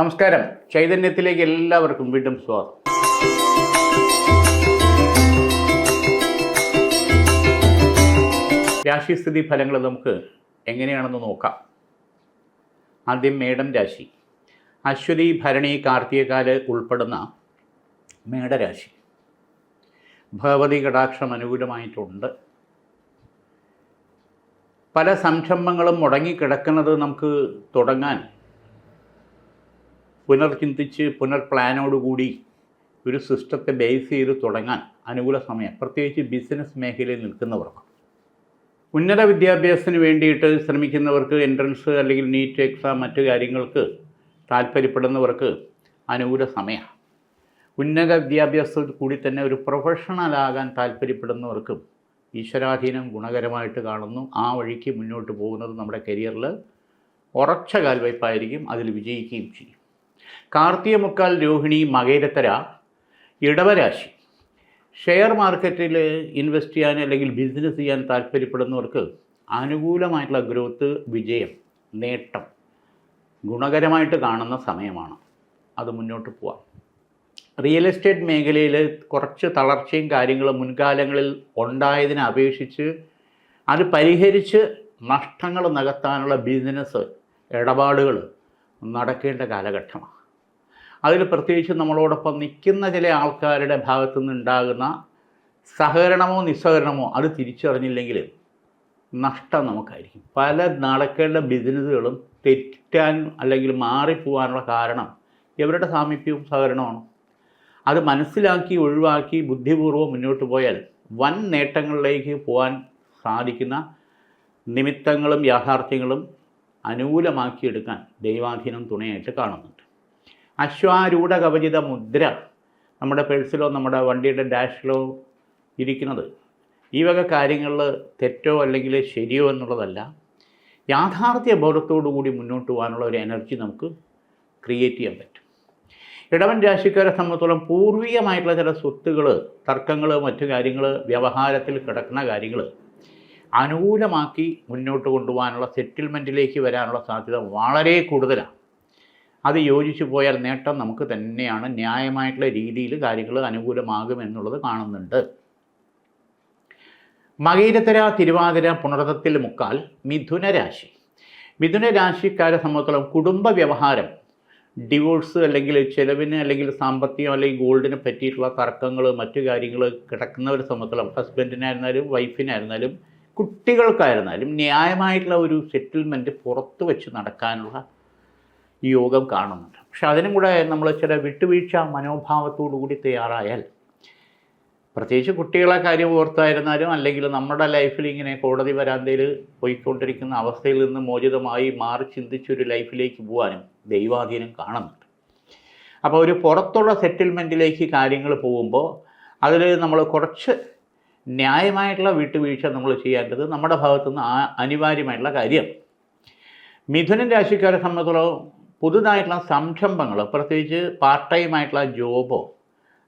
നമസ്കാരം. ചൈതന്യത്തിലേക്ക് എല്ലാവർക്കും വീണ്ടും സ്വാഗതം. രാശിസ്ഥിതി ഫലങ്ങൾ നമുക്ക് എങ്ങനെയാണെന്ന് നോക്കാം. ആദ്യം മേടം രാശി. അശ്വതി ഭരണി കാർത്തികകാൽ ഉൾപ്പെടുന്ന മേടരാശി. ഭഗവതി കടാക്ഷം അനുകൂലമായിട്ടുണ്ട്. പല സംരംഭങ്ങളും മുടങ്ങിക്കിടക്കുന്നത് നമുക്ക് തുടങ്ങാൻ പുനർചിന്തിച്ച് പുനർ പ്ലാനോടുകൂടി ഒരു സിസ്റ്റത്തെ ബേസ് ചെയ്ത് തുടങ്ങാൻ അനുകൂല സമയം പ്രത്യേകിച്ച് ബിസിനസ് മേഖലയിൽ നിൽക്കുന്നവർക്ക്. ഉന്നത വിദ്യാഭ്യാസത്തിന് വേണ്ടിയിട്ട് ശ്രമിക്കുന്നവർക്ക് എൻട്രൻസ് അല്ലെങ്കിൽ നീറ്റ് എക്സാം മറ്റു കാര്യങ്ങൾക്ക് താല്പര്യപ്പെടുന്നവർക്ക് അനുകൂല സമയമാണ്. ഉന്നത വിദ്യാഭ്യാസത്തിൽ കൂടി തന്നെ ഒരു പ്രൊഫഷണലാകാൻ താല്പര്യപ്പെടുന്നവർക്കും ഈശ്വരാധീനം ഗുണകരമായിട്ട് കാണുന്നു. ആ വഴിക്ക് മുന്നോട്ട് പോകുന്നത് നമ്മുടെ കരിയറിൽ ഉറച്ച കാൽവയ്പായിരിക്കും അതിൽ വിജയിക്കുകയും ചെയ്യും. കാർത്തിക മുക്കാൽ രോഹിണി മകേരത്തര ഇടവരാശി. ഷെയർ മാർക്കറ്റിൽ ഇൻവെസ്റ്റ് ചെയ്യാൻ അല്ലെങ്കിൽ ബിസിനസ് ചെയ്യാൻ താല്പര്യപ്പെടുന്നവർക്ക് അനുകൂലമായിട്ടുള്ള ഗ്രോത്ത് വിജയം നേട്ടം ഗുണകരമായിട്ട് കാണുന്ന സമയമാണ്. അത് മുന്നോട്ട് പോവാം. റിയൽ എസ്റ്റേറ്റ് മേഖലയിൽ കുറച്ച് തളർച്ചയും കാര്യങ്ങളും മുൻകാലങ്ങളിൽ ഉണ്ടായതിനെ അപേക്ഷിച്ച് അത് പരിഹരിച്ച് നഷ്ടങ്ങൾ നികത്താനുള്ള ബിസിനസ് ഇടപാടുകൾ നടക്കേണ്ട കാലഘട്ടമാണ്. അതിൽ പ്രത്യേകിച്ച് നമ്മളോടൊപ്പം നിൽക്കുന്ന ചില ആൾക്കാരുടെ ഭാഗത്തു നിന്നുണ്ടാകുന്ന സഹകരണമോ നിസ്സഹകരണമോ അത് തിരിച്ചറിഞ്ഞില്ലെങ്കിൽ നഷ്ടം നമുക്കായിരിക്കും. പല നടക്കേണ്ട ബിസിനസ്സുകളും തെറ്റാൻ അല്ലെങ്കിൽ മാറിപ്പോവാനുള്ള കാരണം ഇവരുടെ സാമീപ്യവും സഹകരണമാണ്. അത് മനസ്സിലാക്കി ഒഴിവാക്കി ബുദ്ധിപൂർവം മുന്നോട്ട് പോയാൽ വൻ നേട്ടങ്ങളിലേക്ക് പോകാൻ സാധിക്കുന്ന നിമിത്തങ്ങളും യാഥാർത്ഥ്യങ്ങളും അനുകൂലമാക്കിയെടുക്കാൻ ദൈവാധീനം തുണയായിട്ട് കാണുന്നുണ്ട്. അശ്വാരൂഢ കവചിത മുദ്ര നമ്മുടെ പേഴ്സിലോ നമ്മുടെ വണ്ടിയുടെ ഡാഷിലോ ഇരിക്കുന്നത്. ഈ വക കാര്യങ്ങളിൽ തെറ്റോ അല്ലെങ്കിൽ ശരിയോ എന്നുള്ളതല്ല. യാഥാർത്ഥ്യ ബോധത്തോടു കൂടി മുന്നോട്ട് പോകാനുള്ള ഒരു എനർജി നമുക്ക് ക്രിയേറ്റ് ചെയ്യാൻ പറ്റും. ഇടവൻ രാശിക്കാരെ സംബന്ധിച്ചോളം പൂർവികമായിട്ടുള്ള ചില സ്വത്തുകൾ തർക്കങ്ങൾ മറ്റു കാര്യങ്ങൾ വ്യവഹാരത്തിൽ കിടക്കുന്ന കാര്യങ്ങൾ അനുകൂലമാക്കി മുന്നോട്ട് കൊണ്ടുപോകാനുള്ള സെറ്റിൽമെന്റിലേക്ക് വരാനുള്ള സാധ്യത വളരെ കൂടുതലാണ്. അത് യോജിച്ചു പോയാൽ നേട്ടം നമുക്ക് തന്നെയാണ്. ന്യായമായിട്ടുള്ള രീതിയിൽ കാര്യങ്ങൾ അനുകൂലമാകും എന്നുള്ളത് കാണുന്നുണ്ട്. മകയിരത്തര തിരുവാതിര പുണർത്തത്തിൽ മുക്കാൽ മിഥുനരാശി രാശി. മിഥുന രാശിക്കാരെ സംബന്ധിച്ചോളം കുടുംബ വ്യവഹാരം ഡിവോഴ്സ് അല്ലെങ്കിൽ ചിലവിന് അല്ലെങ്കിൽ സാമ്പത്തികം അല്ലെങ്കിൽ ഗോൾഡിനെ പറ്റിയിട്ടുള്ള തർക്കങ്ങൾ മറ്റു കാര്യങ്ങൾ കിടക്കുന്നവരെ സംബന്ധിച്ചോളം ഹസ്ബൻഡിനായിരുന്നാലും വൈഫിനായിരുന്നാലും കുട്ടികൾക്കായിരുന്നാലും ന്യായമായിട്ടുള്ള ഒരു സെറ്റിൽമെന്റ് പുറത്ത് വെച്ച് നടക്കാനുള്ള ഈ യോഗം കാണുന്നുണ്ട്. പക്ഷെ അതിനും കൂടെ നമ്മൾ ചില വിട്ടുവീഴ്ച മനോഭാവത്തോടുകൂടി തയ്യാറായാൽ പ്രത്യേകിച്ച് കുട്ടികളെ കാര്യം ഓർത്തായിരുന്നാലും അല്ലെങ്കിൽ നമ്മുടെ ലൈഫിൽ ഇങ്ങനെ കോടതി വരാന്തയിൽ പോയിക്കൊണ്ടിരിക്കുന്ന അവസ്ഥയിൽ നിന്ന് മോചിതമായി മാറി ചിന്തിച്ചൊരു ലൈഫിലേക്ക് പോകാനും ദൈവാധീനം കാണുന്നുണ്ട്. അപ്പോൾ ഒരു പുറത്തുള്ള സെറ്റിൽമെന്റിലേക്ക് കാര്യങ്ങൾ പോകുമ്പോൾ അതിൽ നമ്മൾ കുറച്ച് ന്യായമായിട്ടുള്ള വിട്ടുവീഴ്ച നമ്മൾ ചെയ്യേണ്ടത് നമ്മുടെ ഭാഗത്തുനിന്ന് അനിവാര്യമായിട്ടുള്ള കാര്യം. മിഥുനൻ രാശിക്കാരെ സംബന്ധിച്ചിടത്തോളം പുതുതായിട്ടുള്ള സംരംഭങ്ങൾ പ്രത്യേകിച്ച് പാർട്ട് ടൈം ആയിട്ടുള്ള ജോബോ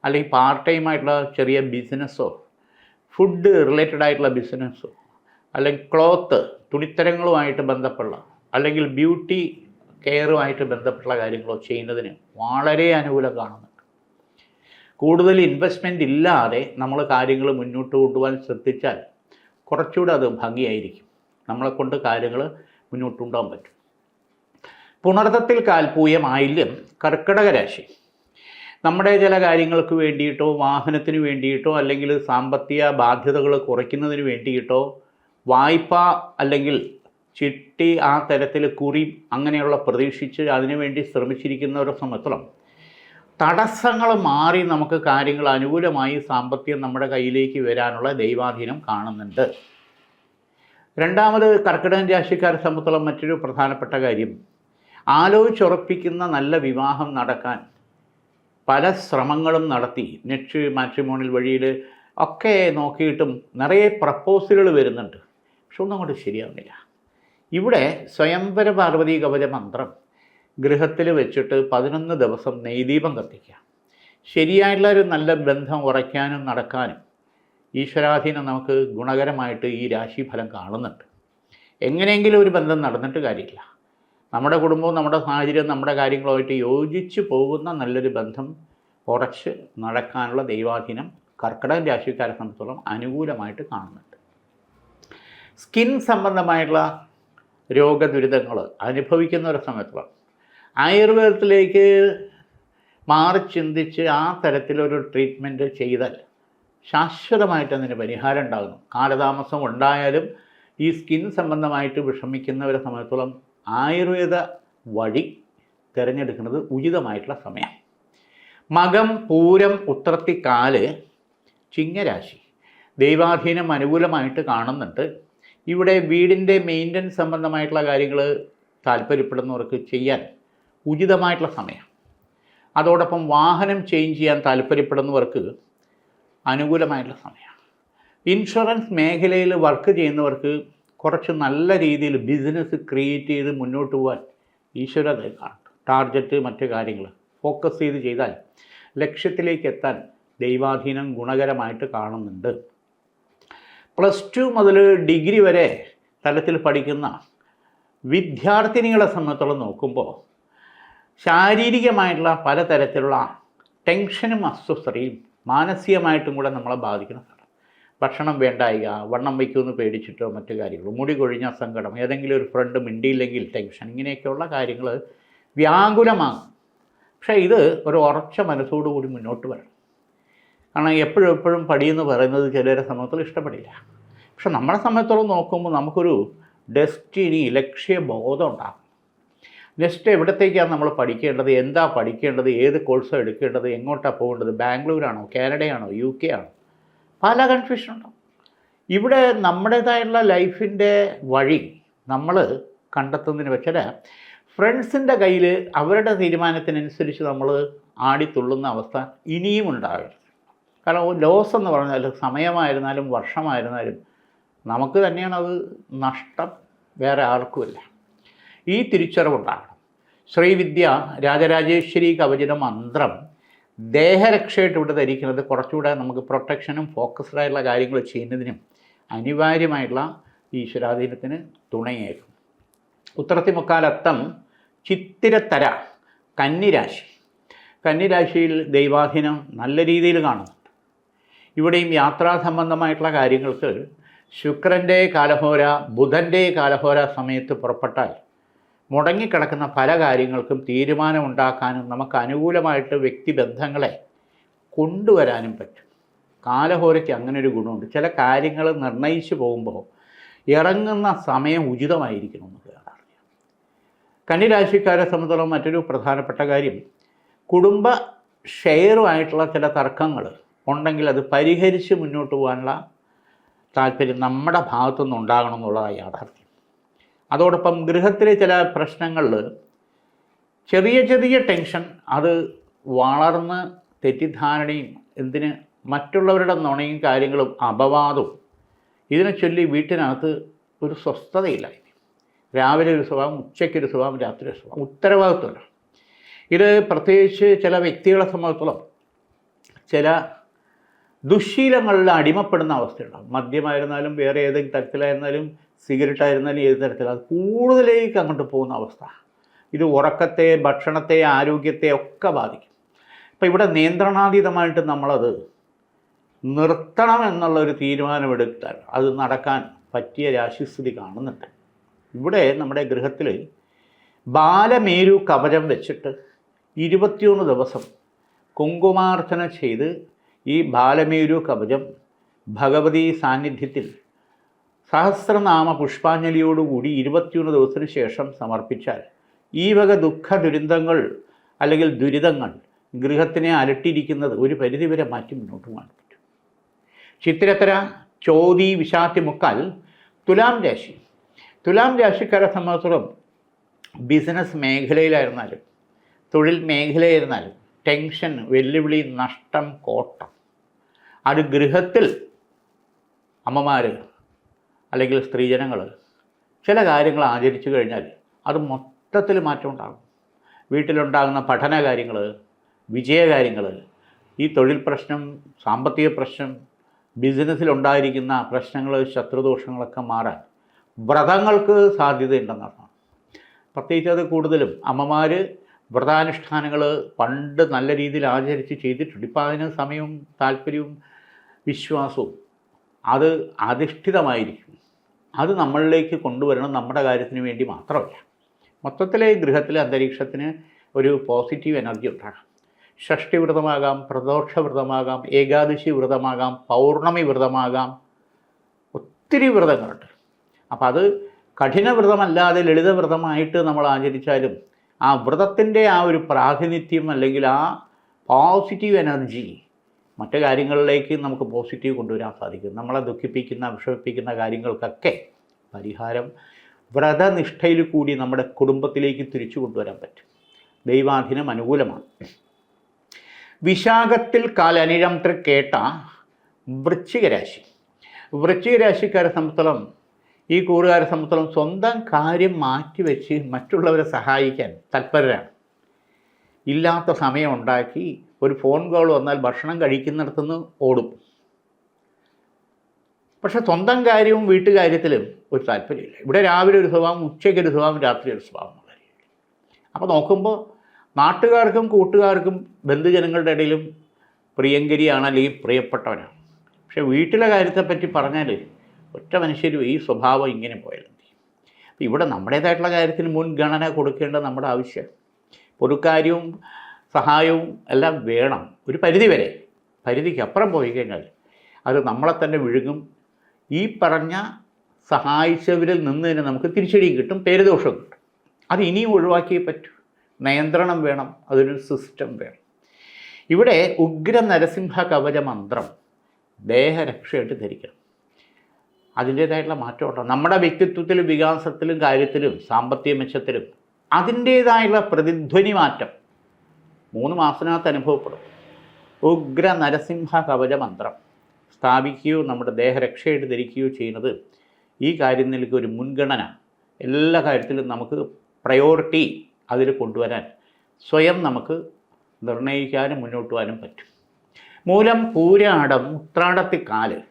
അല്ലെങ്കിൽ പാർട്ട് ടൈം ആയിട്ടുള്ള ചെറിയ ബിസിനസ്സോ ഫുഡ് റിലേറ്റഡ് ആയിട്ടുള്ള ബിസിനസ്സോ അല്ലെങ്കിൽ ക്ലോത്ത് തുണിത്തരങ്ങളുമായിട്ട് ബന്ധപ്പെട്ട അല്ലെങ്കിൽ ബ്യൂട്ടി കെയറുമായിട്ട് ബന്ധപ്പെട്ട കാര്യങ്ങളോ ചെയ്യുന്നതിന് വളരെ അനുകൂലം കാണുന്നുണ്ട്. കൂടുതൽ ഇൻവെസ്റ്റ്മെന്റ് ഇല്ലാതെ നമ്മൾ കാര്യങ്ങൾ മുന്നോട്ട് കൊണ്ടുപോകാൻ ശ്രദ്ധിച്ചാൽ കുറച്ചുകൂടെ അത് ഭംഗിയായിരിക്കും. നമ്മളെക്കൊണ്ട് കാര്യങ്ങൾ മുന്നോട്ട് കൊണ്ടുപോകാൻ പറ്റും. പുണർത്തത്തിൽ കാൽപൂയ മാലിന്യം കർക്കിടക രാശി. നമ്മുടെ ചില കാര്യങ്ങൾക്ക് വേണ്ടിയിട്ടോ വാഹനത്തിന് വേണ്ടിയിട്ടോ അല്ലെങ്കിൽ സാമ്പത്തിക ബാധ്യതകൾ കുറയ്ക്കുന്നതിന് വേണ്ടിയിട്ടോ വായ്പ അല്ലെങ്കിൽ ചിട്ടി ആ തരത്തിൽ കുറി അങ്ങനെയുള്ള പ്രതീക്ഷിച്ച് അതിനുവേണ്ടി ശ്രമിച്ചിരിക്കുന്നവരെ സംബന്ധിച്ചിടത്തോളം തടസ്സങ്ങൾ മാറി നമുക്ക് കാര്യങ്ങൾ അനുകൂലമായി സാമ്പത്തികം നമ്മുടെ കയ്യിലേക്ക് വരാനുള്ള ദൈവാധീനം കാണുന്നുണ്ട്. രണ്ടാമത് കർക്കിടകൻ രാശിക്കാരെ സംബന്ധിച്ചിടത്തോളം മറ്റൊരു പ്രധാനപ്പെട്ട കാര്യം. ആലോചിച്ചുറപ്പിക്കുന്ന നല്ല വിവാഹം നടക്കാൻ പല ശ്രമങ്ങളും നടത്തി. നെറ്റ് മാട്രിമോണിയൽ വഴിയിൽ ഒക്കെ നോക്കിയിട്ടും നിറയെ പ്രപ്പോസലുകൾ വരുന്നുണ്ട്. പക്ഷെ ഒന്നും അങ്ങോട്ട് ശരിയാവുന്നില്ല. ഇവിടെ സ്വയംവര പാർവതി കവച മന്ത്രം ഗൃഹത്തിൽ വെച്ചിട്ട് പതിനൊന്ന് ദിവസം നെയ്ദീപം കത്തിക്കുക. ശരിയായിട്ടുള്ള ഒരു നല്ല ബന്ധം ഉറയ്ക്കാനും നടക്കാനും ഈശ്വരാധീനം നമുക്ക് ഗുണകരമായിട്ട് ഈ രാശിഫലം കാണുന്നുണ്ട്. എങ്ങനെയെങ്കിലും ഒരു ബന്ധം നടന്നിട്ട് കാര്യമില്ല. നമ്മുടെ കുടുംബവും നമ്മുടെ സാഹചര്യവും നമ്മുടെ കാര്യങ്ങളുമായിട്ട് യോജിച്ച് പോകുന്ന നല്ലൊരു ബന്ധം കുറച്ച് നടക്കാനുള്ള ദൈവാധീനം കർക്കിടക രാശിക്കാരെ സംബന്ധിച്ചോളം അനുകൂലമായിട്ട് കാണുന്നുണ്ട്. സ്കിൻ സംബന്ധമായിട്ടുള്ള രോഗദുരിതങ്ങൾ അനുഭവിക്കുന്ന ഒരു സമയത്തോളം ആയുർവേദത്തിലേക്ക് മാറി ചിന്തിച്ച് ആ തരത്തിലൊരു ട്രീറ്റ്മെന്റ് ചെയ്താൽ ശാശ്വതമായിട്ട് അതിന് പരിഹാരം ഉണ്ടാകുന്നു. കാലതാമസം ഉണ്ടായാലും ഈ സ്കിൻ സംബന്ധമായിട്ട് വിഷമിക്കുന്നവരെ സംബന്ധിച്ചോളം ആയുർവേദ വഴി തിരഞ്ഞെടുക്കുന്നത് ഉചിതമായിട്ടുള്ള സമയം. മകം പൂരം ഉത്രത്തിക്കാൽ ചിങ്ങരാശി. ദൈവാധീനം അനുകൂലമായിട്ട് കാണുന്നുണ്ട്. ഇവിടെ വീടിന്റെ മെയിന്റനൻസ് സംബന്ധമായിട്ടുള്ള കാര്യങ്ങൾ താല്പര്യപ്പെടുന്നവർക്ക് ചെയ്യാൻ ഉചിതമായിട്ടുള്ള സമയം. അതോടൊപ്പം വാഹനം ചേഞ്ച് ചെയ്യാൻ താല്പര്യപ്പെടുന്നവർക്ക് അനുകൂലമായിട്ടുള്ള സമയമാണ് ഇൻഷുറൻസ് മേഖലയിൽ വർക്ക് ചെയ്യുന്നവർക്ക് കുറച്ച് നല്ല രീതിയിൽ ബിസിനസ് ക്രിയേറ്റ് ചെയ്ത് മുന്നോട്ട് പോകാൻ ഈശ്വര ടാർഗറ്റ് മറ്റു കാര്യങ്ങൾ ഫോക്കസ് ചെയ്ത് ചെയ്താൽ ലക്ഷ്യത്തിലേക്ക് എത്താൻ ദൈവാധീനം ഗുണകരമായിട്ട് കാണുന്നുണ്ട്. പ്ലസ് ടു മുതൽ ഡിഗ്രി വരെ തലത്തിൽ പഠിക്കുന്ന വിദ്യാർത്ഥിനികളെ സംബന്ധിച്ചോളം നോക്കുമ്പോൾ ശാരീരികമായിട്ടുള്ള പലതരത്തിലുള്ള ടെൻഷനും അസ്വസ്ഥതയും മാനസികമായിട്ടും കൂടെ നമ്മളെ ബാധിക്കുന്ന ഭക്ഷണം വേണ്ടായിക വണ്ണം വയ്ക്കുമെന്ന് പേടിച്ചിട്ടോ മറ്റു കാര്യങ്ങൾ മുടി കൊഴിഞ്ഞ സങ്കടം ഏതെങ്കിലും ഒരു ഫ്രണ്ട് മിണ്ടിയില്ലെങ്കിൽ ടെൻഷൻ ഇങ്ങനെയൊക്കെയുള്ള കാര്യങ്ങൾ വ്യാകുലമാകും. പക്ഷേ ഇത് ഒരു ഉറച്ച മനസ്സോടുകൂടി മുന്നോട്ട് വരണം. കാരണം എപ്പോഴും എപ്പോഴും പടിയെന്ന് പറയുന്നത് ചിലരെ സമൂഹത്തിൽ ഇഷ്ടപ്പെടില്ല. പക്ഷെ നമ്മളെ സമയത്തോളം നോക്കുമ്പോൾ നമുക്കൊരു ഡെസ്റ്റിനി ലക്ഷ്യബോധം ഉണ്ടാകും. നെക്സ്റ്റ് എവിടത്തേക്കാണ് നമ്മൾ പഠിക്കേണ്ടത്? എന്താ പഠിക്കേണ്ടത്? ഏത് കോഴ്സോ എടുക്കേണ്ടത്? എങ്ങോട്ടാണ് പോകേണ്ടത്? ബാംഗ്ലൂരാണോ? കാനഡയാണോ? യു കെ ആണോ? പല കൺഫ്യൂഷൻ ഉണ്ടാവും. ഇവിടെ നമ്മുടേതായുള്ള ലൈഫിന്റെ വഴി നമ്മൾ കണ്ടെത്തുന്നതിന് വെച്ചാൽ ഫ്രണ്ട്സിന്റെ കയ്യിൽ അവരുടെ തീരുമാനത്തിനനുസരിച്ച് നമ്മൾ ആടിത്തുള്ളുന്ന അവസ്ഥ ഇനിയും ഉണ്ടാകരുത്. കാരണം ലോസ് എന്ന് പറഞ്ഞാൽ സമയമായിരുന്നാലും വർഷമായിരുന്നാലും നമുക്ക് തന്നെയാണ് അത് നഷ്ടം വേറെ ആർക്കുമില്ല. ഈ തിരിച്ചറിവുണ്ടാകണം ശ്രീവിദ്യ രാജരാജേശ്വരി കവചിത മന്ത്രം ദേഹരക്ഷയായിട്ട് ഇവിടെ ധരിക്കുന്നത് കുറച്ചുകൂടെ നമുക്ക് പ്രൊട്ടക്ഷനും ഫോക്കസ്ഡായിട്ടുള്ള കാര്യങ്ങൾ ചെയ്യുന്നതിനും അനിവാര്യമായിട്ടുള്ള ഈശ്വരാധീനത്തിന് തുണയേകും ഉത്തരത്തിമുക്കാലത്തം ചിത്തിരത്തര കന്നിരാശി. കന്നിരാശിയിൽ ദൈവാധീനം നല്ല രീതിയിൽ കാണുന്നുണ്ട്. ഇവിടെയും യാത്രാ സംബന്ധമായിട്ടുള്ള കാര്യങ്ങൾക്ക് ശുക്രന്റെ കാലഹോര ബുധന്റെ കാലഹോര സമയത്ത് പുറപ്പെട്ടാൽ മുടങ്ങിക്കിടക്കുന്ന പല കാര്യങ്ങൾക്കും തീരുമാനമുണ്ടാക്കാനും നമുക്ക് അനുകൂലമായിട്ട് വ്യക്തിബന്ധങ്ങളെ കൊണ്ടുവരാനും പറ്റും. കാലഹോരയ്ക്ക് അങ്ങനെ ഒരു ഗുണമുണ്ട്. ചില കാര്യങ്ങൾ നിർണയിച്ചു പോകുമ്പോൾ ഇറങ്ങുന്ന സമയം ഉചിതമായിരിക്കണം എന്ന് അറിയാം കന്നിരാശിക്കാരെ സംബന്ധിച്ചുള്ള മറ്റൊരു പ്രധാനപ്പെട്ട കാര്യം കുടുംബ ഷെയറുമായിട്ടുള്ള ചില തർക്കങ്ങൾ ഉണ്ടെങ്കിൽ അത് പരിഹരിച്ച് മുന്നോട്ട് പോകാനുള്ള താല്പര്യം നമ്മുടെ ഭാഗത്തുനിന്ന് ഉണ്ടാകണം എന്നുള്ളതാണ് യാഥാർത്ഥ്യം. അതോടൊപ്പം ഗൃഹത്തിലെ ചില പ്രശ്നങ്ങളിൽ ചെറിയ ചെറിയ ടെൻഷൻ അത് വളർന്ന് തെറ്റിദ്ധാരണയും എന്തിന് മറ്റുള്ളവരുടെ നുണയും കാര്യങ്ങളും അപവാദവും ഇതിനെ ചൊല്ലി വീട്ടിനകത്ത് ഒരു സ്വസ്ഥതയില്ല രാവിലെ ഒരു സ്വഭാവം ഉച്ചയ്ക്കൊരു സ്വഭാവം രാത്രി ഒരു സ്വഭാവം. ഉത്തരവാദിത്വമല്ല. ഇത് പ്രത്യേകിച്ച് ചില വ്യക്തികളെ സംബന്ധിച്ചോളം ചില ദുശ്ശീലങ്ങളിൽ അടിമപ്പെടുന്ന അവസ്ഥയുണ്ടാകും. മദ്യമായിരുന്നാലും വേറെ ഏതെങ്കിലും തരത്തിലായിരുന്നാലും സിഗരറ്റ് ആയിരുന്നാലും ഏത് തരത്തിലും അത് കൂടുതലേക്ക് അങ്ങോട്ട് പോകുന്ന അവസ്ഥ. ഇത് ഉറക്കത്തെ ഭക്ഷണത്തെ ആരോഗ്യത്തെ ഒക്കെ ബാധിക്കും. അപ്പം ഇവിടെ നിയന്ത്രണാതീതമായിട്ട് നമ്മളത് നിർത്തണം എന്നുള്ളൊരു തീരുമാനമെടുത്താൽ അത് നടക്കാൻ പറ്റിയ രാശിസ്ഥിതി കാണുന്നുണ്ട്. ഇവിടെ നമ്മുടെ ഗൃഹത്തിൽ ബാലമേരു കവചം വെച്ചിട്ട് ഇരുപത്തിയൊന്ന് ദിവസം കുങ്കുമാർച്ചന ചെയ്ത് ഈ ബാലമേരു കവചം ഭഗവതി സാന്നിധ്യത്തിൽ സഹസ്രനാമ പുഷ്പാഞ്ജലിയോടുകൂടി ഇരുപത്തിയൊന്ന് ദിവസത്തിന് ശേഷം സമർപ്പിച്ചാൽ ഈ വക ദുഃഖ ദുരിതങ്ങൾ അല്ലെങ്കിൽ ദുരിതങ്ങൾ ഗൃഹത്തിനെ അലട്ടിയിരിക്കുന്നത് ഒരു പരിധിവരെ മാറ്റി മുന്നോട്ട് പോകാൻ പറ്റും. ചിത്രത്തര ചോതി വിശാത്തി മുക്കാൽ തുലാം രാശി. തുലാം രാശിക്കാരെ സംബന്ധിച്ചിടത്തോളം ബിസിനസ് മേഖലയിലായിരുന്നാലും തൊഴിൽ മേഖലയായിരുന്നാലും ടെൻഷൻ വെല്ലുവിളി നഷ്ടം കോട്ടം. അത് ഗൃഹത്തിൽ അമ്മമാർ അല്ലെങ്കിൽ സ്ത്രീജനങ്ങൾ ചില കാര്യങ്ങൾ ആചരിച്ചു കഴിഞ്ഞാൽ അത് മൊത്തത്തിൽ മാറ്റം ഉണ്ടാകും വീട്ടിലുണ്ടാകുന്ന പഠന കാര്യങ്ങൾ വിജയകാര്യങ്ങൾ ഈ തൊഴിൽ പ്രശ്നം സാമ്പത്തിക പ്രശ്നം ബിസിനസ്സിലുണ്ടായിരിക്കുന്ന പ്രശ്നങ്ങൾ ശത്രുദോഷങ്ങളൊക്കെ മാറാൻ വ്രതങ്ങൾക്ക് സാധ്യതയുണ്ടെന്നർത്ഥം പ്രത്യേകിച്ച് അത് കൂടുതലും അമ്മമാർ വ്രതാനുഷ്ഠാനങ്ങൾ പണ്ട് നല്ല രീതിയിൽ ആചരിച്ച് ചെയ്തിട്ടുണ്ട്. ഇപ്പോൾ അതിന് സമയവും താല്പര്യവും വിശ്വാസവും അത് അധിഷ്ഠിതമായിരിക്കും. അത് നമ്മളിലേക്ക് കൊണ്ടുവരണം നമ്മുടെ കാര്യത്തിന് വേണ്ടി മാത്രമല്ല. മൊത്തത്തിലെ ഗൃഹത്തിലെ അന്തരീക്ഷത്തിന് ഒരു പോസിറ്റീവ് എനർജി ഉണ്ടാകാം ഷഷ്ടി വ്രതമാകാം പ്രദോഷ വ്രതമാകാം ഏകാദശി വ്രതമാകാം പൗർണമി വ്രതമാകാം. ഒത്തിരി വ്രതങ്ങളുണ്ട്. അപ്പം അത് കഠിന വ്രതമല്ലാതെ ലളിത വ്രതമായിട്ട് നമ്മൾ ആചരിച്ചാലും ആ വ്രതത്തിന്റെ ആ ഒരു പ്രാതിനിധ്യം അല്ലെങ്കിൽ ആ പോസിറ്റീവ് എനർജി മറ്റു കാര്യങ്ങളിലേക്ക് നമുക്ക് പോസിറ്റീവ് കൊണ്ടുവരാൻ സാധിക്കും. നമ്മളെ ദുഃഖിപ്പിക്കുന്ന വിഷമിപ്പിക്കുന്ന കാര്യങ്ങൾക്കൊക്കെ പരിഹാരം വ്രതനിഷ്ഠയിൽ കൂടി നമ്മുടെ കുടുംബത്തിലേക്ക് തിരിച്ചു കൊണ്ടുവരാൻ പറ്റും. ദൈവാധീനം അനുകൂലമാണ്. വിശാഖത്തിൽ കാലനിഴം കേട്ട വൃശ്ചികരാശി വൃശ്ചികരാശിക്കാരെ വൃശ്ചിക സംബന്ധിച്ചോളം ഈ കൂറുകാരെ സംബന്ധിച്ചോളം സ്വന്തം കാര്യം മാറ്റിവെച്ച് മറ്റുള്ളവരെ സഹായിക്കാൻ തൽപരരാണ്. ഇല്ലാത്ത സമയം ഉണ്ടാക്കി ഒരു ഫോൺ കോൾ വന്നാൽ ഭക്ഷണം കഴിക്കുന്നിടത്തുനിന്ന് ഓടും. പക്ഷേ സ്വന്തം കാര്യവും വീട്ടുകാര്യത്തിലും ഒരു താല്പര്യമില്ല. ഇവിടെ രാവിലെ ഒരു സ്വഭാവം ഉച്ചയ്ക്ക് ഒരു സ്വഭാവം രാത്രി ഒരു സ്വഭാവം അപ്പോൾ നോക്കുമ്പോൾ നാട്ടുകാർക്കും കൂട്ടുകാർക്കും ബന്ധുജനങ്ങളുടെ ഇടയിലും പ്രിയങ്കരിയാണ് അല്ലെങ്കിൽ പ്രിയപ്പെട്ടവനാണ്. പക്ഷേ വീട്ടിലെ കാര്യത്തെപ്പറ്റി പറഞ്ഞാൽ ഒറ്റ മനുഷ്യരും ഈ സ്വഭാവം ഇങ്ങനെ പോയാലും ഇവിടെ നമ്മുടേതായിട്ടുള്ള കാര്യത്തിന് മുൻഗണന കൊടുക്കേണ്ടത് നമ്മുടെ ആവശ്യം. ഒരു കാര്യവും സഹായവും എല്ലാം വേണം. ഒരു പരിധി വരെ പരിധിക്ക് അപ്പുറം പോയി കഴിഞ്ഞാൽ അത് നമ്മളെ തന്നെ വിഴുങ്ങും. ഈ പറഞ്ഞ സഹായിച്ചവരിൽ നിന്ന് തന്നെ നമുക്ക് തിരിച്ചടിയും കിട്ടും പേരുദോഷവും കിട്ടും. അത് ഇനിയും ഒഴിവാക്കിയേ പറ്റൂ. നിയന്ത്രണം വേണം അതൊരു സിസ്റ്റം വേണം. ഇവിടെ ഉഗ്ര നരസിംഹ കവച മന്ത്രം ദേഹരക്ഷയായിട്ട് ധരിക്കണം. അതിന്റേതായിട്ടുള്ള മാറ്റം ഉണ്ടാകും നമ്മുടെ വ്യക്തിത്വത്തിലും വികാസത്തിലും കാര്യത്തിലും സാമ്പത്തിക മെച്ചത്തിലും അതിന്റേതായുള്ള പ്രതിധ്വനി മാറ്റം മൂന്ന് മാസത്തിനകത്ത് അനുഭവപ്പെടും. ഉഗ്ര നരസിംഹ കവച മന്ത്രം സ്ഥാപിക്കുകയോ നമ്മുടെ ദേഹരക്ഷയായിട്ട് ധരിക്കുകയോ ചെയ്യുന്നത് ഈ കാര്യത്തിലേക്ക് ഒരു മുൻഗണന എല്ലാ കാര്യത്തിലും നമുക്ക് പ്രയോറിറ്റി അതിൽ കൊണ്ടുവരാൻ സ്വയം നമുക്ക് നിർണയിക്കാനും മുന്നോട്ട് പോകാനും പറ്റും. മൂലം പൂരാടം ഉത്രാടത്തി ഉത്രാടത്തിക്കാൽ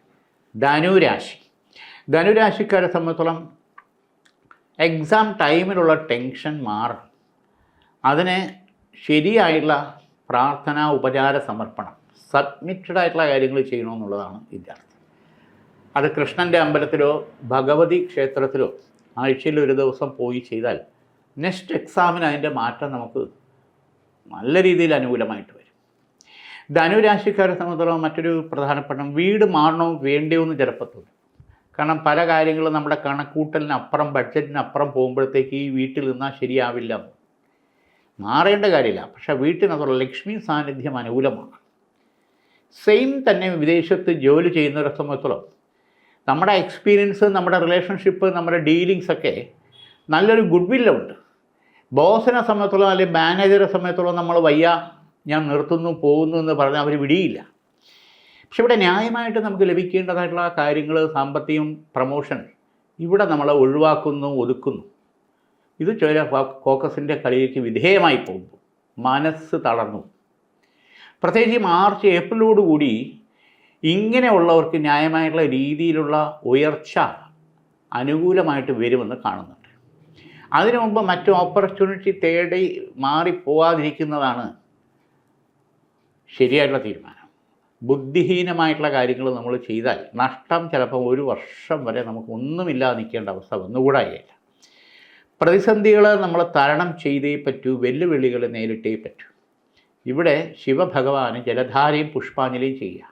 ധനുരാശി. ധനുരാശിക്കാരെ സംബന്ധിച്ചോളം എക്സാം ടൈമിലുള്ള ടെൻഷൻ മാറും. അതിന് ശരിയായിട്ടുള്ള പ്രാർത്ഥന ഉപചാര സമർപ്പണം സബ്മിറ്റഡ് ആയിട്ടുള്ള കാര്യങ്ങൾ ചെയ്യണമെന്നുള്ളതാണ് ഇതിന്റെ അർത്ഥം. അത് കൃഷ്ണന്റെ അമ്പലത്തിലോ ഭഗവതി ക്ഷേത്രത്തിലോ ആഴ്ചയിൽ ഒരു ദിവസം പോയി ചെയ്താൽ നെക്സ്റ്റ് എക്സാമിന് അതിന്റെ മാറ്റം നമുക്ക് നല്ല രീതിയിൽ അനുകൂലമായിട്ട് വരും. ധനുരാശിക്കാരെ സംബന്ധിച്ചിടത്തോളം മറ്റൊരു പ്രധാനപ്പെട്ട വീട് മാറണോ വേണ്ടയോ എന്ന് ചിലപ്പോൾ തോന്നും കാരണം പല കാര്യങ്ങളും നമ്മുടെ കണക്കൂട്ടലിനപ്പുറം ബഡ്ജറ്റിനപ്പുറം പോകുമ്പോഴത്തേക്ക് ഈ വീട്ടിൽ നിന്നാൽ ശരിയാവില്ല. മാറേണ്ട കാര്യമില്ല. പക്ഷേ വീട്ടിനകത്തുള്ള ലക്ഷ്മി സാന്നിധ്യം അനുകൂലമാണ്. സെയിം തന്നെ വിദേശത്ത് ജോലി ചെയ്യുന്നവരെ സംബന്ധിച്ചോളം നമ്മുടെ എക്സ്പീരിയൻസ് നമ്മുടെ റിലേഷൻഷിപ്പ് നമ്മുടെ ഡീലിങ്സ് ഒക്കെ നല്ലൊരു ഗുഡ് വില്ലുണ്ട് ബോസിനെ സംബന്ധിച്ചോളം അല്ലെങ്കിൽ മാനേജറെ സംബന്ധിച്ചോളം നമ്മൾ വയ്യ ഞാൻ നിർത്തുന്നു പോകുന്നു എന്ന് പറഞ്ഞാൽ അവർ വിടിയില്ല. പക്ഷെ ഇവിടെ ന്യായമായിട്ട് നമുക്ക് ലഭിക്കേണ്ടതായിട്ടുള്ള കാര്യങ്ങൾ സാമ്പത്തികം പ്രമോഷൻ ഇവിടെ നമ്മൾ ഒഴിവാക്കുന്നു ഒതുക്കുന്നു. ഇത് ചില ഫോക്കസിന്റെ കളിയിലേക്ക് വിധേയമായി പോകുന്നു. മനസ്സ് തളർന്നു. പ്രത്യേകിച്ച് മാർച്ച് ഏപ്രിലോടുകൂടി ഇങ്ങനെയുള്ളവർക്ക് ന്യായമായിട്ടുള്ള രീതിയിലുള്ള ഉയർച്ച അനുകൂലമായിട്ട് വരുമെന്ന് കാണുന്നുണ്ട്. അതിനു മുമ്പ് മറ്റു ഓപ്പർച്യൂണിറ്റി തേടി മാറിപ്പോവാതിരിക്കുന്നതാണ് ശരിയായിട്ടുള്ള തീരുമാനം. ബുദ്ധിഹീനമായിട്ടുള്ള കാര്യങ്ങൾ നമ്മൾ ചെയ്താൽ നഷ്ടം ചിലപ്പോൾ ഒരു വർഷം വരെ നമുക്ക് ഒന്നുമില്ലാതെ നിൽക്കേണ്ട അവസ്ഥ വന്നുകൂടായില്ല പ്രതിസന്ധികൾ നമ്മൾ തരണം ചെയ്തേ പറ്റൂ വെല്ലുവിളികൾ നേരിട്ടേ പറ്റൂ. ഇവിടെ ശിവഭഗവാന് ജലധാരയും പുഷ്പാഞ്ജലിയും ചെയ്യുക.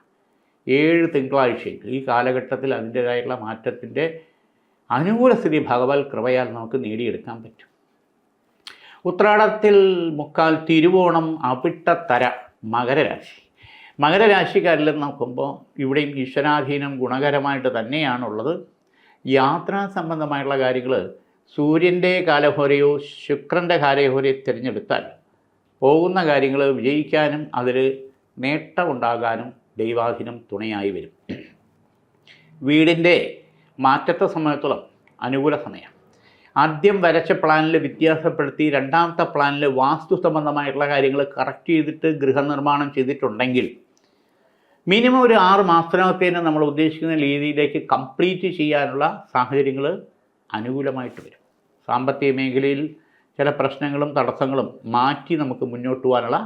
ഏഴ് തിങ്കളാഴ്ചയിൽ ഈ കാലഘട്ടത്തിൽ അതിന്റേതായിട്ടുള്ള മാറ്റത്തിന്റെ അനുകൂല സ്ഥിതി ഭഗവത് കൃപയാൽ നമുക്ക് നേടിയെടുക്കാൻ പറ്റും. ഉത്രാടത്തിൽ മുക്കാൽ തിരുവോണം അവിട്ടത്തര മകരരാശി. മകരരാശിക്കാരിൽ നോക്കുമ്പോൾ ഇവിടെയും ഈശ്വരാധീനം ഗുണകരമായിട്ട് തന്നെയാണുള്ളത്. യാത്രാ സംബന്ധമായിട്ടുള്ള കാര്യങ്ങൾ സൂര്യന്റെ കാലഹോരയോ ശുക്രന്റെ കാലഹോരയോ തിരഞ്ഞെടുത്താൽ പോകുന്ന കാര്യങ്ങൾ വിജയിക്കാനും അതിൽ നേട്ടമുണ്ടാകാനും ദൈവാധീനം തുണയായി വരും. വീടിന്റെ മാറ്റത്തെ സമയത്തോളം അനുകൂല സമയം. ആദ്യം വരച്ച പ്ലാനിൽ വ്യത്യാസപ്പെടുത്തി രണ്ടാമത്തെ പ്ലാനിൽ വാസ്തു സംബന്ധമായിട്ടുള്ള കാര്യങ്ങൾ കറക്റ്റ് ചെയ്തിട്ട് ഗൃഹനിർമ്മാണം ചെയ്തിട്ടുണ്ടെങ്കിൽ മിനിമം ഒരു ആറ് മാസത്തിനകത്തേനെ നമ്മൾ ഉദ്ദേശിക്കുന്ന രീതിയിലേക്ക് കംപ്ലീറ്റ് ചെയ്യാനുള്ള സാഹചര്യങ്ങൾ അനുകൂലമായിട്ട് വരും. സാമ്പത്തിക മേഖലയിൽ ചില പ്രശ്നങ്ങളും തടസ്സങ്ങളും മാറ്റി നമുക്ക് മുന്നോട്ട് പോകാനുള്ള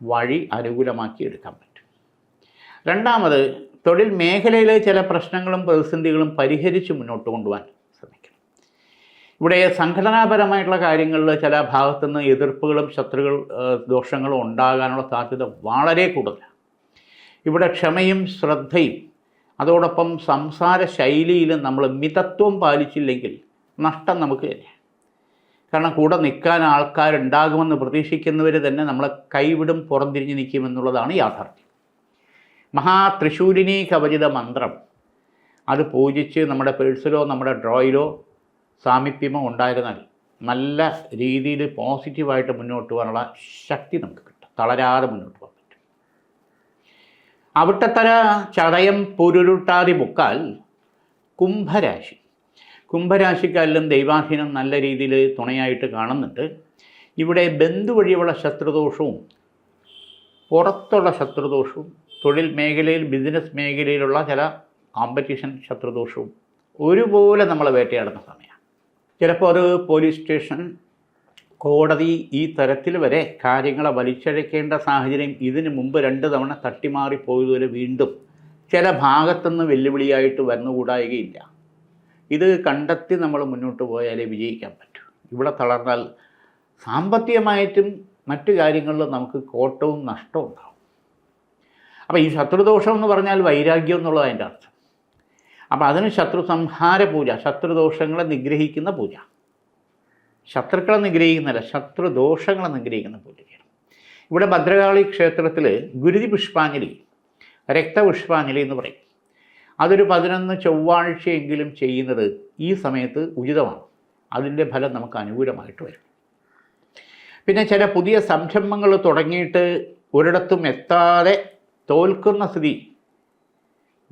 വഴി അനുകൂലമാക്കി എടുക്കാൻ പറ്റും. രണ്ടാമത് തൊഴിൽ മേഖലയിലെ ചില പ്രശ്നങ്ങളും പ്രതിസന്ധികളും പരിഹരിച്ച് മുന്നോട്ട് കൊണ്ടുപോകാൻ ശ്രമിക്കണം. ഇവിടെ സംഘടനാപരമായിട്ടുള്ള കാര്യങ്ങളിൽ ചില ഭാഗത്തുനിന്ന് എതിർപ്പുകളും ശത്രുക്കൾ ദോഷങ്ങളും ഉണ്ടാകാനുള്ള സാധ്യത വളരെ കൂടുതലാണ്. ഇവിടെ ക്ഷമയും ശ്രദ്ധയും അതോടൊപ്പം സംസാര ശൈലിയിലും നമ്മൾ മിതത്വം പാലിച്ചില്ലെങ്കിൽ നഷ്ടം നമുക്ക് തന്നെ കാരണം കൂടെ നിൽക്കാൻ ആൾക്കാരുണ്ടാകുമെന്ന് പ്രതീക്ഷിക്കുന്നവർ തന്നെ നമ്മളെ കൈവിടും പുറംതിരിഞ്ഞ് നിൽക്കുമെന്നുള്ളതാണ് യാഥാർത്ഥ്യം. മഹാത്രിശൂലിനി കവചിത മന്ത്രം. അത് പൂജിച്ച് നമ്മുടെ പേഴ്സിലോ നമ്മുടെ ഡ്രോയിലോ സാമീപ്യമോ ഉണ്ടായിരുന്നാൽ നല്ല രീതിയിൽ പോസിറ്റീവായിട്ട് മുന്നോട്ട് പോകാനുള്ള ശക്തി നമുക്ക് കിട്ടും. തളരാതെ മുന്നോട്ട് പോകാൻ പറ്റും. അവിട്ടത്തര ചടയം പൊരുരുട്ടാതി മുക്കാൽ കുംഭരാശി. കുംഭരാശിക്കാരിലും ദൈവാധീനം നല്ല രീതിയിൽ തുണയായിട്ട് കാണുന്നുണ്ട്. ഇവിടെ ബന്ധു വഴിയുള്ള ശത്രുദോഷവും പുറത്തുള്ള ശത്രുദോഷവും തൊഴിൽ മേഖലയിൽ ബിസിനസ് മേഖലയിലുള്ള ചില കോമ്പറ്റീഷൻ ശത്രുദോഷവും ഒരുപോലെ നമ്മൾ വേട്ടയാടുന്ന സമയമാണ്. ചിലപ്പോൾ അത് പോലീസ് സ്റ്റേഷൻ കോടതി ഈ തരത്തിൽ വരെ കാര്യങ്ങളെ വലിച്ചഴക്കേണ്ട സാഹചര്യം ഇതിന് മുമ്പ് രണ്ട് തവണ തട്ടിമാറിപ്പോയതുവരെ വീണ്ടും ചില ഭാഗത്തുനിന്ന് വെല്ലുവിളിയായിട്ട് വന്നുകൂടായികയില്ല. ഇത് കണ്ടെത്തി നമ്മൾ മുന്നോട്ട് പോയാലേ വിജയിക്കാൻ പറ്റൂ. ഇവിടെ തളർന്നാൽ സാമ്പത്തികമായിട്ടും മറ്റു കാര്യങ്ങളിലും നമുക്ക് കോട്ടവും നഷ്ടവും ഉണ്ടാവും. അപ്പോൾ ഈ ശത്രുദോഷം എന്ന് പറഞ്ഞാൽ വൈരാഗ്യം എന്നുള്ളത് അതിന്റെ അർത്ഥം. അപ്പോൾ അതിന് ശത്രു സംഹാര പൂജ ശത്രുദോഷങ്ങളെ നിഗ്രഹിക്കുന്ന പൂജ. ശത്രുക്കളെ നിഗ്രഹിക്കുന്നില്ല ശത്രുദോഷങ്ങളെ നിഗ്രഹിക്കുന്ന പൂജയാണ് ഇവിടെ ഭദ്രകാളി ക്ഷേത്രത്തിൽ ഗുരുതി പുഷ്പാഞ്ജലി രക്തപുഷ്പാഞ്ജലി എന്ന് പറയും. അതൊരു പതിനൊന്ന് ചൊവ്വാഴ്ചയെങ്കിലും ചെയ്യുന്നത് ഈ സമയത്ത് ഉചിതമാണ്. അതിന്റെ ഫലം നമുക്ക് അനുകൂലമായിട്ട് വരും. പിന്നെ ചില പുതിയ സംരംഭങ്ങൾ തുടങ്ങിയിട്ട് ഒരിടത്തും എത്താതെ തോൽക്കുന്ന സ്ഥിതി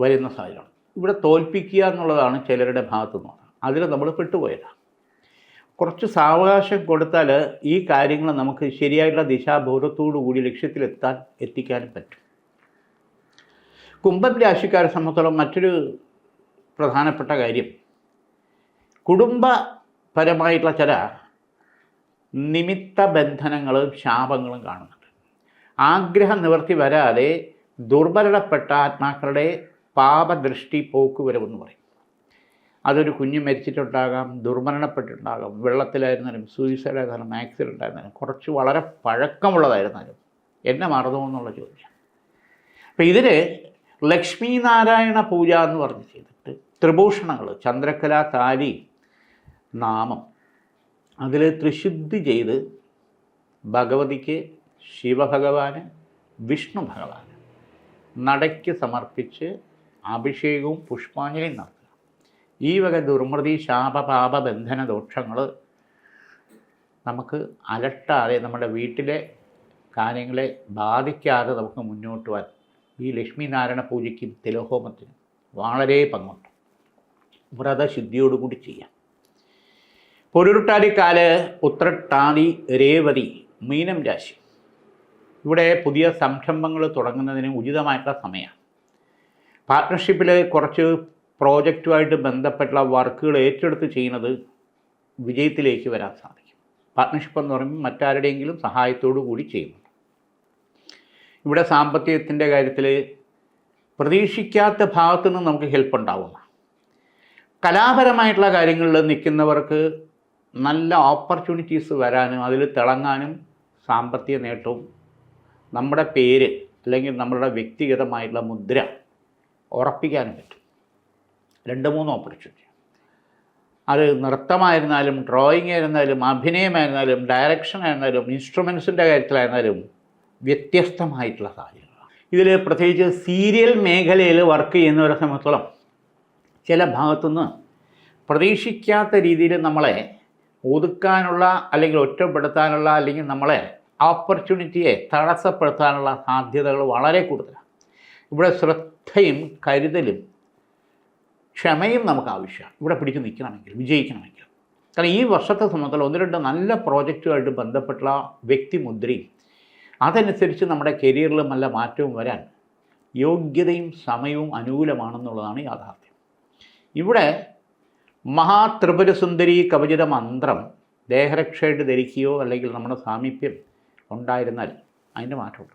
വരുന്ന സാഹചര്യമാണ്. ഇവിടെ തോൽപ്പിക്കുക എന്നുള്ളതാണ് ചിലരുടെ ഭാഗത്തു നിന്ന് അതിൽ നമ്മൾ പെട്ടുപോയതാണ് കുറച്ച് സാവകാശം കൊടുത്താൽ ഈ കാര്യങ്ങൾ നമുക്ക് ശരിയായിട്ടുള്ള ദിശാബോധത്തോടു കൂടി ലക്ഷ്യത്തിലെത്താൻ എത്തിക്കാനും പറ്റും. കുംഭം രാശിക്കാരെ സംബന്ധിച്ചോളം മറ്റൊരു പ്രധാനപ്പെട്ട കാര്യം. കുടുംബപരമായിട്ടുള്ള ചില നിമിത്ത ബന്ധനങ്ങളും ശാപങ്ങളും കാണുന്നുണ്ട്. ആഗ്രഹ നിവർത്തി വരാതെ ദുർബലപ്പെട്ട ആത്മാക്കളുടെ പാപദൃഷ്ടി പോക്കുവരവെന്ന് പറയും. അതൊരു കുഞ്ഞ് മരിച്ചിട്ടുണ്ടാകാം ദുർമരണപ്പെട്ടിട്ടുണ്ടാകാം വെള്ളത്തിലായിരുന്നാലും സൂയിസൈഡ് ആയിരുന്നാലും ആക്സിഡന്റ് ആയിരുന്നാലും കുറച്ച് വളരെ പഴക്കമുള്ളതായിരുന്നാലും എന്നെ മറന്നു എന്നുള്ള ചോദ്യം. അപ്പം ഇതിൽ ലക്ഷ്മി നാരായണ പൂജ എന്ന് പറഞ്ഞ് ചെയ്തിട്ട് ത്രിഭൂഷണങ്ങൾ ചന്ദ്രക്കല താലി നാമം. അതിൽ ത്രിശുദ്ധി ചെയ്ത് ഭഗവതിക്ക് ശിവഭഗവാന് വിഷ്ണു ഭഗവാന് നടയ്ക്ക് സമർപ്പിച്ച് അഭിഷേകവും പുഷ്പാഞ്ജലിയും നടത്തുക. ഈ വക ദുർമൃതി ശാപപാപ ബന്ധന ദോഷങ്ങൾ നമുക്ക് അലട്ടാതെ നമ്മുടെ വീട്ടിലെ കാര്യങ്ങളെ ബാധിക്കാതെ നമുക്ക് മുന്നോട്ട് പോകാൻ ഈ ലക്ഷ്മിനാരായണ പൂജയ്ക്കും തിലഹോമത്തിനും വളരെ പങ്കുണ്ട്. വ്രതശുദ്ധിയോടുകൂടി ചെയ്യാം. പൊരുരുട്ടാതിക്കാൽ ഉത്രട്ടാതി രേവതി മീനം രാശി. ഇവിടെ പുതിയ സംരംഭങ്ങൾ തുടങ്ങുന്നതിന് ഉചിതമായിട്ടുള്ള സമയമാണ്. പാർട്ട്ണർഷിപ്പിൽ കുറച്ച് പ്രോജക്റ്റുമായിട്ട് ബന്ധപ്പെട്ടുള്ള വർക്കുകൾ ഏറ്റെടുത്ത് ചെയ്യുന്നത് വിജയത്തിലേക്ക് വരാൻ സാധിക്കും. പാർട്ട്ണർഷിപ്പ് എന്ന് പറയുമ്പോൾ മറ്റാരുടെയെങ്കിലും സഹായത്തോടു കൂടി ചെയ്യുന്നു ഇവിടെ സാമ്പത്തികത്തിന്റെ കാര്യത്തിൽ പ്രതീക്ഷിക്കാത്ത ഭാഗത്തു നിന്ന് നമുക്ക് ഹെൽപ്പ് ഉണ്ടാവുന്ന. കലാപരമായിട്ടുള്ള കാര്യങ്ങളിൽ നിൽക്കുന്നവർക്ക് നല്ല ഓപ്പർച്യൂണിറ്റീസ് വരാനും അതിൽ തിളങ്ങാനും സാമ്പത്തിക നേട്ടവും നമ്മുടെ പേര് അല്ലെങ്കിൽ നമ്മളുടെ വ്യക്തിഗതമായിട്ടുള്ള മുദ്ര ഉറപ്പിക്കാനും പറ്റും. രണ്ട് മൂന്ന് ഓപ്പർച്യൂണിറ്റി അത് നൃത്തമായിരുന്നാലും ഡ്രോയിങ് ആയിരുന്നാലും അഭിനയമായിരുന്നാലും ഡയറക്ഷൻ ആയിരുന്നാലും ഇൻസ്ട്രുമെൻസിന്റെ കാര്യത്തിലായിരുന്നാലും വ്യത്യസ്തമായിട്ടുള്ള സാഹചര്യങ്ങളാണ് ഇതിൽ പ്രത്യേകിച്ച് സീരിയൽ മേഖലയിൽ വർക്ക് ചെയ്യുന്നവരെ സംബന്ധിച്ചോളം ചില ഭാഗത്തുനിന്ന് പ്രതീക്ഷിക്കാത്ത രീതിയിൽ നമ്മളെ ഒതുക്കാനുള്ള അല്ലെങ്കിൽ ഒറ്റപ്പെടുത്താനുള്ള അല്ലെങ്കിൽ നമ്മളെ ഓപ്പർച്യൂണിറ്റിയെ തടസ്സപ്പെടുത്താനുള്ള സാധ്യതകൾ വളരെ കൂടുതലാണ്. ഇവിടെ ശ്രദ്ധയും കരുതലും ക്ഷമയും നമുക്ക് ആവശ്യമാണ്. ഇവിടെ പിടിച്ച് നിൽക്കണമെങ്കിൽ വിജയിക്കണമെങ്കിൽ. കാരണം ഈ വർഷത്തെ സംബന്ധിച്ചുള്ള ഒന്ന് രണ്ട് നല്ല പ്രോജക്റ്റുമായിട്ട് ബന്ധപ്പെട്ടുള്ള വ്യക്തിമുദ്രയും അതനുസരിച്ച് നമ്മുടെ കരിയറിലും നല്ല മാറ്റവും വരാൻ യോഗ്യതയും സമയവും അനുകൂലമാണെന്നുള്ളതാണ് യാഥാർത്ഥ്യം. ഇവിടെ മഹാത്രിപുരസുന്ദരി കവചിത മന്ത്രം ദേഹരക്ഷയായിട്ട് ധരിക്കുകയോ അല്ലെങ്കിൽ നമ്മുടെ സാമീപ്യം ഉണ്ടായിരുന്നാൽ അതിന്റെ മാറ്റമുണ്ട്.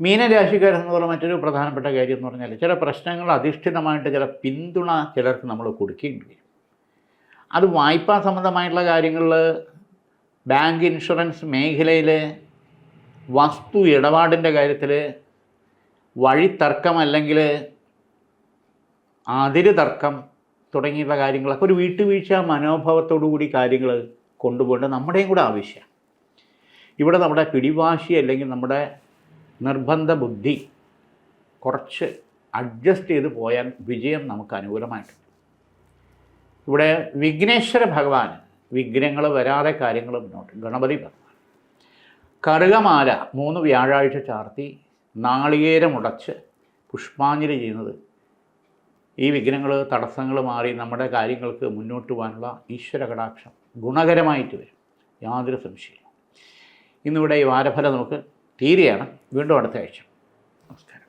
മീനരാശിക്കാരെന്ന് പറഞ്ഞ മറ്റൊരു പ്രധാനപ്പെട്ട കാര്യം എന്ന് പറഞ്ഞാൽ ചില പ്രശ്നങ്ങൾ അധിഷ്ഠിതമായിട്ട് ചില പിന്തുണ ചിലർക്ക് നമ്മൾ കൊടുക്കേണ്ടി വരും. അത് വായ്പാ സംബന്ധമായിട്ടുള്ള കാര്യങ്ങളിൽ ബാങ്ക് ഇൻഷുറൻസ് മേഖലയിൽ വസ്തു ഇടപാടിന്റെ കാര്യത്തിൽ വഴിത്തർക്കം അല്ലെങ്കിൽ അതിര് തർക്കം തുടങ്ങിയുള്ള കാര്യങ്ങളൊക്കെ ഒരു വീട്ടുവീഴ്ച മനോഭാവത്തോടു കൂടി കാര്യങ്ങൾ കൊണ്ടുപോകേണ്ടത് നമ്മുടെയും കൂടെ ആവശ്യമാണ്. ഇവിടെ നമ്മുടെ പിടിവാശി അല്ലെങ്കിൽ നമ്മുടെ നിർബന്ധ ബുദ്ധി കുറച്ച് അഡ്ജസ്റ്റ് ചെയ്ത് പോയാൽ വിജയം നമുക്ക് അനുകൂലമായിട്ടുണ്ട് ഇവിടെ വിഘ്നേശ്വര ഭഗവാൻ വിഘ്നങ്ങൾ വരാതെ കാര്യങ്ങൾ മുന്നോട്ട്. ഗണപതി ഭഗവാൻ കറുകമാല മൂന്ന് വ്യാഴാഴ്ച ചാർത്തി നാളികേരമുടച്ച് പുഷ്പാഞ്ജലി ചെയ്യുന്നത്. ഈ വിഘ്നങ്ങൾ തടസ്സങ്ങൾ മാറി നമ്മുടെ കാര്യങ്ങൾക്ക് മുന്നോട്ട് പോകാനുള്ള ഈശ്വര കടാക്ഷം ഗുണകരമായിട്ട് വരും. യാതൊരു സംശയവും ഇന്നിവിടെ ഈ വാരഫലം നമുക്ക് തീരെയാണ് വീണ്ടും അടുത്ത ആഴ്ച. നമസ്കാരം.